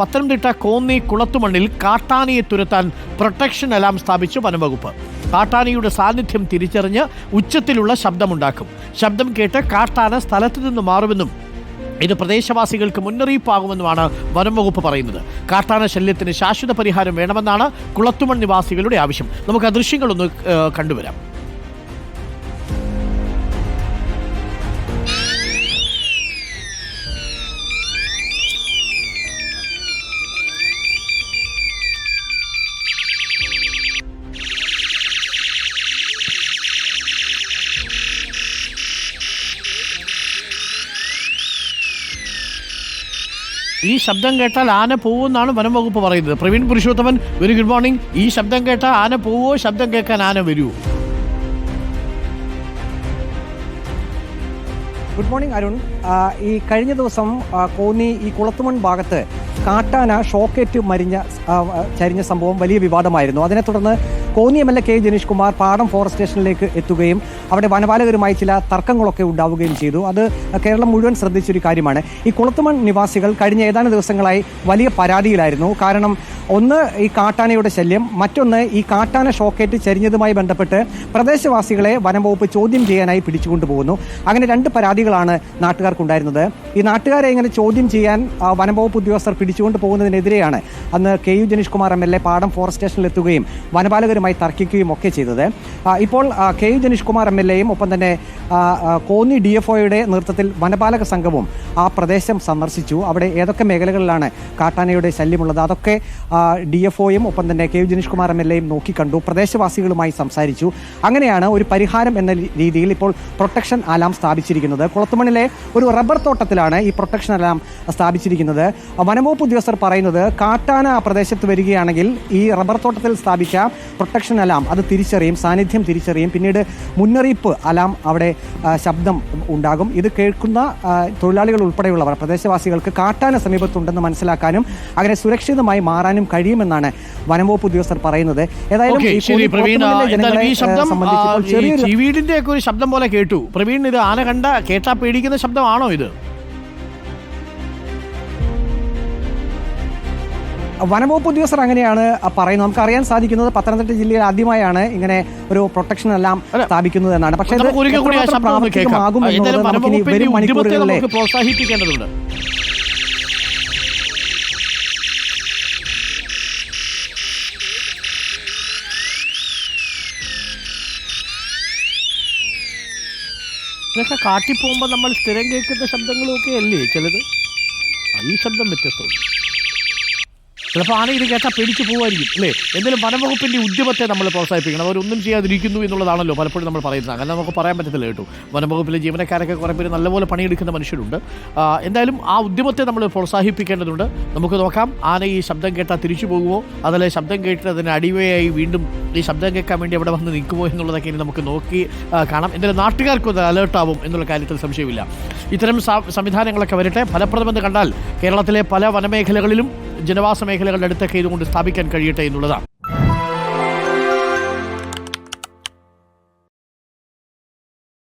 പത്തനംതിട്ട കോന്നി കുളത്തുമണ്ണിൽ കാട്ടാനയെ തുരത്താൻ protection alarm സ്ഥാപിച്ചു വനംവകുപ്പ്. കാട്ടാനയുടെ സാന്നിധ്യം തിരിച്ചറിഞ്ഞ് ഉച്ചത്തിലുള്ള ശബ്ദമുണ്ടാക്കും. ശബ്ദം കേട്ട് കാട്ടാന സ്ഥലത്തു നിന്ന് മാറുമെന്നും ഇത് പ്രദേശവാസികൾക്ക് മുന്നറിയിപ്പാകുമെന്നുമാണ് വനംവകുപ്പ് പറയുന്നത്. കാട്ടാന ശല്യത്തിന് ശാശ്വത പരിഹാരം വേണമെന്നാണ് കുളത്തുമൺ നിവാസികളുടെ ആവശ്യം. നമുക്ക് ആ ദൃശ്യങ്ങളൊന്ന് കണ്ടുവരാം. ഈ ശബ്ദം കേട്ടാൽ ആന പോവുമെന്നാണ് വനം വകുപ്പ് പറയുന്നത്. Praveen Purushothaman very good morning ഈ ശബ്ദം കേട്ടാൽ ആന പോവോ? ശബ്ദം കേൾക്കാൻ ആന വരുമോ ഗുഡ് മോർണിംഗ് അരുൺ. ഈ കഴിഞ്ഞ ദിവസം കോന്നി ഈ കുളത്തുമൺ ഭാഗത്ത് കാട്ടാന ഷോക്കേറ്റ് മരിഞ്ഞ ചരിഞ്ഞ സംഭവം വലിയ വിവാദമായിരുന്നു. അതിനെ തുടർന്ന് Konni M L A K Janeesh Kumar Padam forest സ്റ്റേഷനിലേക്ക് എത്തുകയും അവിടെ വനപാലകരുമായി ചില തർക്കങ്ങളൊക്കെ ഉണ്ടാവുകയും ചെയ്തു. അത് കേരളം മുഴുവൻ ശ്രദ്ധിച്ചൊരു കാര്യമാണ്. ഈ കുളത്തുമൺ നിവാസികൾ കഴിഞ്ഞ ഏതാനും ദിവസങ്ങളായി വലിയ പരാതിയിലായിരുന്നു. കാരണം ഒന്ന് ഈ കാട്ടാനയുടെ ശല്യം മറ്റൊന്ന് ഈ കാട്ടാന ഷോക്കേറ്റ് ചരിഞ്ഞതുമായി ബന്ധപ്പെട്ട് പ്രദേശവാസികളെ വനംവകുപ്പ് ചോദ്യം ചെയ്യാനായി പിടിച്ചുകൊണ്ടുപോകുന്നു. അങ്ങനെ രണ്ട് പരാതികളാണ് നാട്ടുകാർക്കുണ്ടായിരുന്നത്. ഈ നാട്ടുകാരെ ഇങ്ങനെ ചോദ്യം ചെയ്യാൻ വനം വനംവകുപ്പ് ഉദ്യോഗസ്ഥർ പിടിച്ചുകൊണ്ട് പോകുന്നതിനെതിരെയാണ് അന്ന് K U Janeesh Kumar M L A Padam forest സ്റ്റേഷനിൽ എത്തുകയും വനപാലകരുമായി തർക്കിക്കുകയും ഒക്കെ ചെയ്തത്. ഇപ്പോൾ K U Janeesh Kumar M L എയും ഒപ്പം തന്നെ കോന്നി ഡി എഫ് ഒയുടെ നേതൃത്വത്തിൽ വനപാലക സംഘവും ആ പ്രദേശം സന്ദർശിച്ചു. അവിടെ ഏതൊക്കെ മേഖലകളിലാണ് കാട്ടാനയുടെ ശല്യമുള്ളത്? അതൊക്കെ ഡി എഫ് ഒയും ഒപ്പം തന്നെ K U Janeesh Kumar M L എയും നോക്കിക്കണ്ടു പ്രദേശവാസികളുമായി സംസാരിച്ചു. അങ്ങനെയാണ് ഒരു പരിഹാരം എന്ന രീതിയിൽ ഇപ്പോൾ പ്രൊട്ടക്ഷൻ അലാം സ്ഥാപിച്ചിരിക്കുന്നത്. കുളത്തുമണിലെ ഒരു റബ്ബർ തോട്ടത്തിലാണ് ഈ പ്രൊട്ടക്ഷൻ അലാം സ്ഥാപിച്ചിരിക്കുന്നത്. വനംവകുപ്പ് ഉദ്യോഗസ്ഥർ പറയുന്നത് കാട്ടാന ആ പ്രദേശത്ത് വരികയാണെങ്കിൽ ഈ റബ്ബർ തോട്ടത്തിൽ സ്ഥാപിച്ച പ്രൊട്ടക്ഷൻ അലാം അത് തിരിച്ചറിയും സാന്നിധ്യം തിരിച്ചറിയും. പിന്നീട് മുന്നറിയിപ്പ് അലാം അവിടെ ശബ്ദം ഉണ്ടാകും. ഇത് കേൾക്കുന്ന തൊഴിലാളികൾ ഉൾപ്പെടെയുള്ളവർ പ്രദേശവാസികൾക്ക് കാട്ടാന സമീപത്തുണ്ടെന്ന് മനസ്സിലാക്കാനും അങ്ങനെ സുരക്ഷിതമായി മാറാനും കഴിയുമെന്നാണ് വനംവകുപ്പ് ഉദ്യോഗസ്ഥർ പറയുന്നത്. ഏതായാലും ഒക്കെ ഒരു ശബ്ദം പോലെ കേട്ടു. പ്രവീൺ ഇത് ആന കണ്ട കേട്ടാ പേടിക്കുന്ന ശബ്ദമാണോ ഇത്? വനംവകുപ്പ് ഉദ്യോഗസ്ഥർ അങ്ങനെയാണ് പറയുന്നത്. നമുക്ക് അറിയാൻ സാധിക്കുന്നത് പത്തനംതിട്ട ജില്ലയിൽ ആദ്യമായാണ് ഇങ്ങനെ ഒരു പ്രൊട്ടക്ഷൻ എല്ലാം സ്ഥാപിക്കുന്നത് എന്നാണ്. പക്ഷേ പ്രാമുഖ്യമാകും എന്നുള്ളത് വരും മണിക്കൂറുകളിലെ പ്രോത്സാഹിപ്പിക്കേണ്ടതുണ്ട്. ഇതൊക്കെ കാട്ടിൽ പോകുമ്പോൾ നമ്മൾ സ്ഥിരം കേൾക്കുന്ന ശബ്ദങ്ങളും ഒക്കെ അല്ലേ ചിലത് ഈ ശബ്ദം വ്യത്യസ്തമുണ്ട്. ചിലപ്പോൾ ആന ഇത് കേട്ടാൽ പേടിച്ച് പോകുമായിരിക്കും അല്ലേ? എന്തെങ്കിലും വനംവകുപ്പിന്റെ ഉദ്യമത്തെ നമ്മൾ പ്രോത്സാഹിപ്പിക്കണം. അവരൊന്നും ചെയ്യാതിരിക്കുന്നു എന്നുള്ളതാണല്ലോ പലപ്പോഴും നമ്മൾ പറയുന്നത്. അങ്ങനെ നമുക്ക് പറയാൻ പറ്റത്തില്ല കേട്ടോ. വനംവകുപ്പിലെ ജീവനക്കാരൊക്കെ കുറേ പേര് നല്ലപോലെ പണിയെടുക്കുന്ന മനുഷ്യരുണ്ട്. എന്തായാലും ആ ഉദ്യമത്തെ നമ്മൾ പ്രോത്സാഹിപ്പിക്കേണ്ടതുണ്ട്. നമുക്ക് നോക്കാം ആന ഈ ശബ്ദം കേട്ടാൽ തിരിച്ചു പോകുമോ? അതല്ല ശബ്ദം കേട്ടിട്ട് അതിന് അടിവയായി വീണ്ടും ഈ ശബ്ദം കേൾക്കാൻ വേണ്ടി അവിടെ വന്ന് നിൽക്കുമോ എന്നുള്ളതൊക്കെ ഇനി നമുക്ക് നോക്കി കാണാം. എന്തായാലും നാട്ടുകാർക്കും അത് അലേർട്ടാവും എന്നുള്ള കാര്യത്തിൽ സംശയമില്ല. ഇത്തരം സംവിധാനങ്ങളൊക്കെ വരട്ടെ. ഫലപ്രദമെന്ന് കണ്ടാൽ കേരളത്തിലെ പല വനമേഖലകളിലും ജനവാസ മേഖലകളുടെ അടുത്തൊക്കെ ഇതുകൊണ്ട് സ്ഥാപിക്കാൻ കഴിയട്ടെ എന്നുള്ളതാണ്.